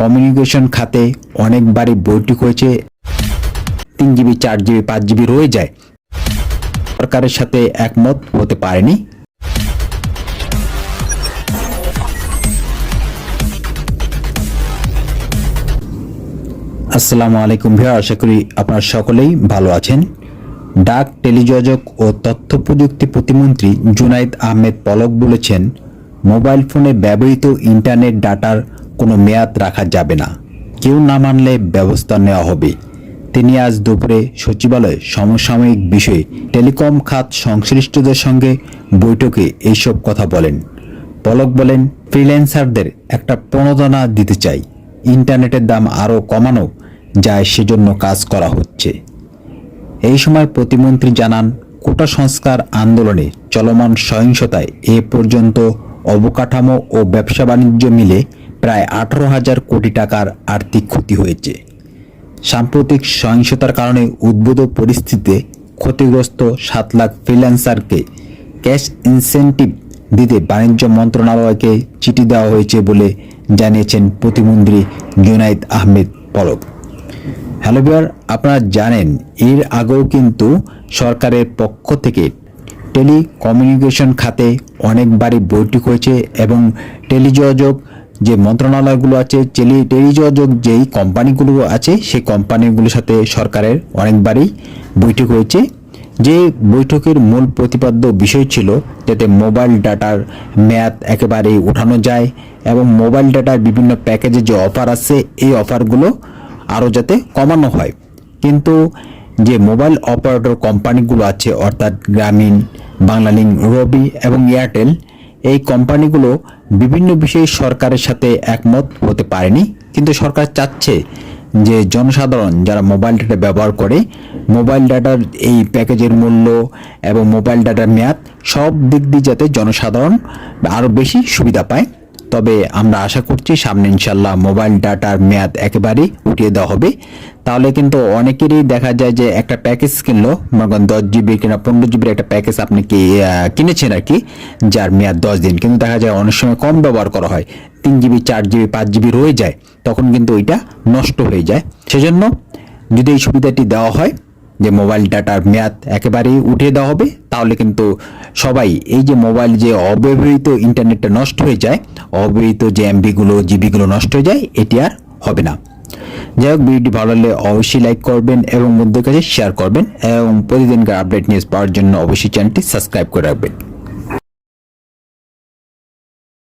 Communication খাতে অনেকবারই বৈঠক হয়েছে। তিন জিবি, চার জিবি, পাঁচ জিবি রয়ে যায়। সরকারের সাথে একমত হতে পারেনি। আসসালামু আলাইকুম ভিয়া আশা করি আপনারা সকলেই ভালো আছেন। ডাক টেলিযোজক ও তথ্য প্রযুক্তি প্রতিমন্ত্রী জুনাইদ আহমেদ পলক বলেছেন, মোবাইল ফোনে ব্যবহৃত ইন্টারনেট ডাটার মেয়াদ রাখা যাবে না। কেউ না মানলে ব্যবস্থা নেওয়া হবে। তিনি আজ দুপুরে সচিবালয়ে সমসাময়িক বিষয়ে টেলিকম খাত সংশ্লিষ্টদের সঙ্গে বৈঠকে এইসব কথা বলেন। পলক বলেন, ফ্রিল্যান্সারদের একটা প্রণোদনা দিতে চাই। ইন্টারনেটের দাম আরও কমানো যায়, সেজন্য কাজ করা হচ্ছে। এই সময় প্রতিমন্ত্রী জানান, কোটা সংস্কার আন্দোলনে চলমান সহিংসতায় এ পর্যন্ত অবকাঠামো ও ব্যবসা বাণিজ্য মিলে প্রায় আঠারো হাজার কোটি টাকার আর্থিক ক্ষতি হয়েছে। সাম্প্রতিক সহিংসতার কারণে উদ্ভূত পরিস্থিতিতে ক্ষতিগ্রস্ত সাত লাখ ফ্রিল্যান্সারকে ক্যাশ ইনসেন্টিভ দিতে বাণিজ্য মন্ত্রণালয়কে চিঠি দেওয়া হয়েছে বলে জানিয়েছেন প্রতিমন্ত্রী জুনাইদ আহমেদ পলক। হ্যালো বিয়ার আপনারা জানেন, এর আগেও কিন্তু সরকারের পক্ষ থেকে টেলিকমিউনিকেশন খাতে অনেকবারই বৈঠক হয়েছে এবং টেলিযোগাযোগ যে মন্ত্রণালয়গুলো আছে, টেলি, টেলিযোগাযোগ যেই কোম্পানিগুলো আছে, সেই কোম্পানিগুলোর সাথে সরকারের অনেকবারই বৈঠক হয়েছে। যে বৈঠকের মূল প্রতিপাদ্য বিষয় ছিল যাতে মোবাইল ডাটার মেয়াদ একেবারেই উঠানো যায় এবং মোবাইল ডাটার বিভিন্ন প্যাকেজে যে অফার আছে, এই অফারগুলো আরও যাতে কমানো হয়। কিন্তু যে মোবাইল অপারেটর কোম্পানিগুলো আছে, অর্থাৎ গ্রামীণ, বাংলালিংক, রবি এবং এয়ারটেল এই কোম্পানিগুলো বিভিন্ন বিষয়ে সরকারের সাথে একমত হতে পারেনি। কিন্তু সরকার চাচ্ছে যে জনসাধারণ যারা মোবাইল ডাটা ব্যবহার করে, মোবাইল ডাটার এই প্যাকেজের মূল্য এবং মোবাইল ডাটার মেয়াদ সব দিক দিয়ে যাতে জনসাধারণ আরও বেশি সুবিধা পায়। তবে আমরা আশা করছি সামনে ইনশাল্লাহ মোবাইল ডাটার মেয়াদ একেবারেই উঠিয়ে দেওয়া হবে। তাহলে কিন্তু অনেকেরই দেখা যায় যে একটা প্যাকেজ কিনলো, মনে দশ জিবি কিনা পনেরো জিবির একটা প্যাকেজ আপনি কি কিনেছেন আর কি যার মেয়াদ দশ দিন। কিন্তু দেখা যায় অনেক সময় কম ব্যবহার করা হয়, তিন জিবি চার জিবি পাঁচ জিবি রয়ে যায়, তখন কিন্তু ওইটা নষ্ট হয়ে যায়। সেজন্য যদি এই সুবিধাটি দেওয়া হয় যে মোবাইল ডাটার মেয়াদ একেবারেই উঠিয়ে দেওয়া হবে, তাহলে কিন্তু সবাই এই যে মোবাইল যে অব্যবহৃত ইন্টারনেটটা নষ্ট হয়ে যায়, অব্যবহৃত যে এমবিগুলো জিবিগুলো নষ্ট হয়ে যায়, এটি আর হবে না। যাই হোক, ভিডিওটি ভালো লাগলে অবশ্যই লাইক করবেন এবং বন্ধুদের কাছে শেয়ার করবেন এবং প্রতিদিনকার আপডেট নিউজ পাওয়ার জন্য অবশ্যই চ্যানেলটি সাবস্ক্রাইব করে রাখবেন।